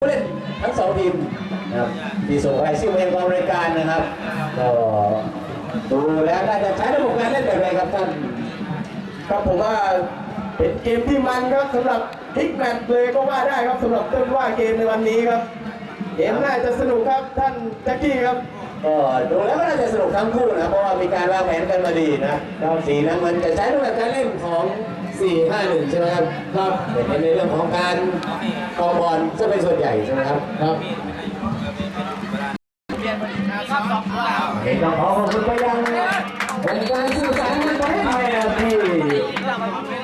ผู้เล่นทั้งสองทีมนะครับที่ส่งรายชื่อมายังกองรายการนะครับก็ดูแล้วน่าจะใช้ระบบการเล่นแบบไรครับท่านครับผมว่าเป็นเกมที่มันครับสำหรับพลิกแมตช์เลยก็ว่าได้ครับสำหรับต้นว่าเกมในวันนี้ครับเกมน่าจะสนุกครับท่านแจ็คกี้ครับก็ดูแล้วก็น่าจะสนุกทั้งคู่นะเพราะว่ามีการวางแผนกันมาดีนะสีนั้นมันจะใช้รูปแบบการเล่นของ 4-5-1ใช่ไหมครับครับเป็นในเรื่องของการกองบอลจะเป็นส่วนใหญ่ใช่ไหมครับครับเอกต้องขอขอบคุณไปยังองค์การสื่อสารมวลชนไทยนะครับที่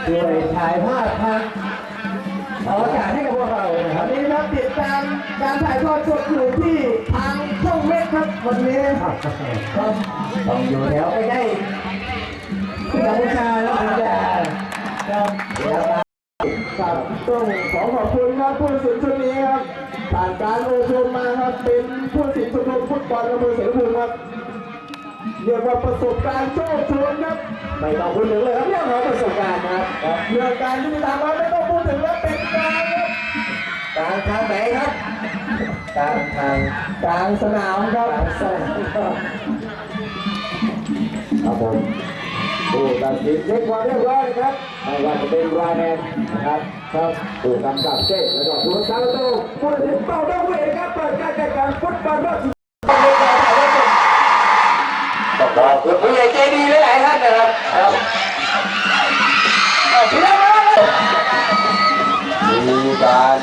ช่วยถ่ายภาพทางออกอากาศให้กับพวกเรานะครับนี้ครับติดตามการถ่ายทอดสดอยู่ที่ทางช่องเม็กครับวันนี้ครับต้องอยู่แถวใกล้ๆกัมพูชาแล้วถึงจะ ครับเดี๋ยวมาครับต้องขอขอบคุณครับผู้ตัดสินชุดนี้ครับ ผ่านการโอชมมาครับ เป็นผู้ตัดสินชมรมฟุตบอลอำเภอเสรภูมิครับเรียกว่าประสบการณ์โชคโชนครับ ไม่ต้องพูดถึงเลยครับเรื่องของประสบการณ์นะครับเรื่องการยุติธรรมครับไม่ต้องพูดถึงแล้วเป็นกลางครับกลางทางไหนครับกลางทางกลางสนามครับกลางสนามครับครับผม ผู้ตัดสินเช็คความเรียบร้อยนะครับไม่ว่าจะเป็นรายแมนนะครับครับผู้กำกับเช็คแล้วก็ผู้รักษาประตูผู้ตัดสินเป่าดอกเวทครับเปิดการแข่งขันฟุตบอลรอบต้องขอบคุณผู้ใหญ่ใจดีหลายท่านนะครับครับพี่น้องมาเลยมีการ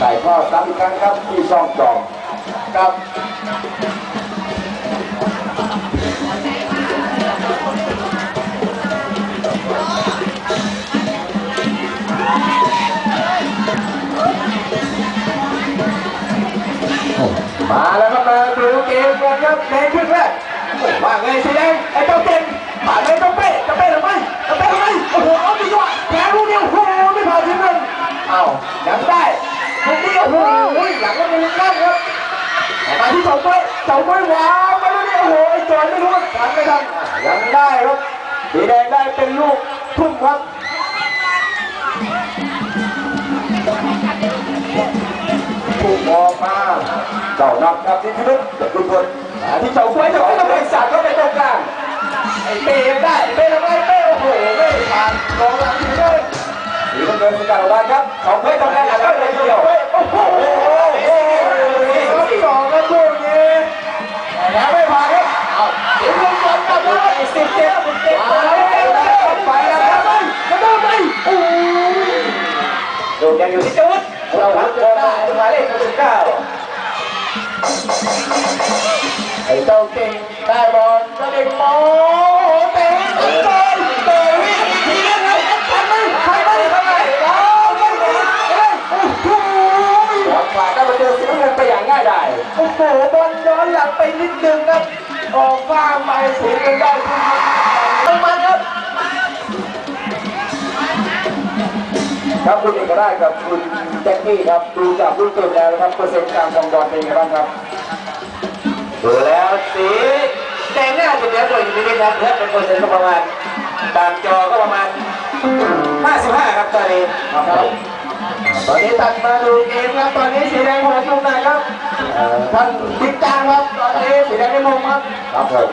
ถ่ายทอดซ้ำอีกครั้งครับที่ช่องจอมครับ ครับในครึ่งแรกว่าไงสีแดงไอ้เจ้าเก่งผ่านไปเจ้าเป้เจ้าเป้หรือไม่เจ้าเป้หรือไม่โอ้โหเอาดีกว่าแขนลูกเดียวโอ้โหไม่ผ่านทีมหนึ่งเอ้ายังได้ลูกนี้โอ้โหหลังก็มีกั้นครับมาที่เสาเป้เสาเป้วางไปลูกนี้โอ้โหไอ้จอยไม่รู้ทันไม่ทันยังได้ครับสีแดงได้เป็นลูกทุ่มครับถูกออกมาเจ้านักครับที่พิรุษทุกคน ที่เสาเป้เสาเป้ต้องไปสัตว์ก็ไปตรงกลางไอ้เป้ยังได้เป้ทำไมเป้โอ้โหไม่ผ่านกองหลังทีมเลยสีน้ำเงินสกัดออกมาครับสองเพื่ทำงานหนักครับเลยทีเดียวโอ้โหสองครับลูกนี้แล้วไม่ผ่านครับเอาถึงลงบอลกลับมาสิบเจ็ดสิบเจ็ดไปแล้วไปแล้วครับไปกระโดดไปโอ้ยดูยังอยู่ที่จุดเราหักบอลมาหมายเลขสิบเก้า ไอ้เจ้าเก่งได้บอลก็เด็กโอ้เตะบอลเตะวิ่งทีนึงครับทำไมทำไมทำไมเอาไม่ได้โอ้โหบอลผ่าได้มาเจอสีน้ำเงินไปอย่างง่ายดายโอ้โหบอลย้อนหลังไปนิดนึงครับออกฟ้าไปสียกันได้ทุกคนมันครับครับคุณเอกราชกับคุณแจ็คกี้ครับดูจากลูกเกมแล้วนะครับเปอร์เซ็นต์การครองบอลเป็นยังไงบ้างครับ ดูแล้วสีแดงน่าจะเยอะกว่าอยู่นิดๆครับเพื่อเป็นเปอร์เซ็นต์ก็ประมาณตามจอก็ประมาณ 55 ครับตอนนี้ครับผมตอนนี้ตัดมาดูเกมครับตอนนี้สีแดงหัวตรงไหนครับท่านติดตามครับตอนนี้สีแดงได้ลงครับครับผม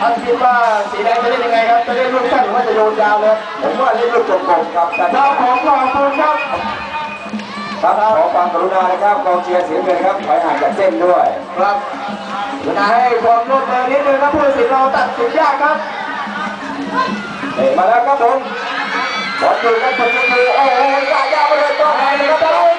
ท่านคิดว่าสีแดงจะเล่นยังไงครับจะเล่นลูกสั้นหรือว่าจะโยนยาวเลยผมว่าเล่นลูกกลมๆครับแต่เราของขอบคุณครับครับขอความกรุณานะครับกองเชียร์เสียงเงินครับถอยห่างจากเส้นด้วย ครับ ให้ความร่วมมืนิดนึงนะผู้ตัดสินเราตัดสินยากครับเตะมาแล้วครับผมบอลอยู่กันคนนึงโอ้โหสายยาวไปเลยต่อไปนะครับ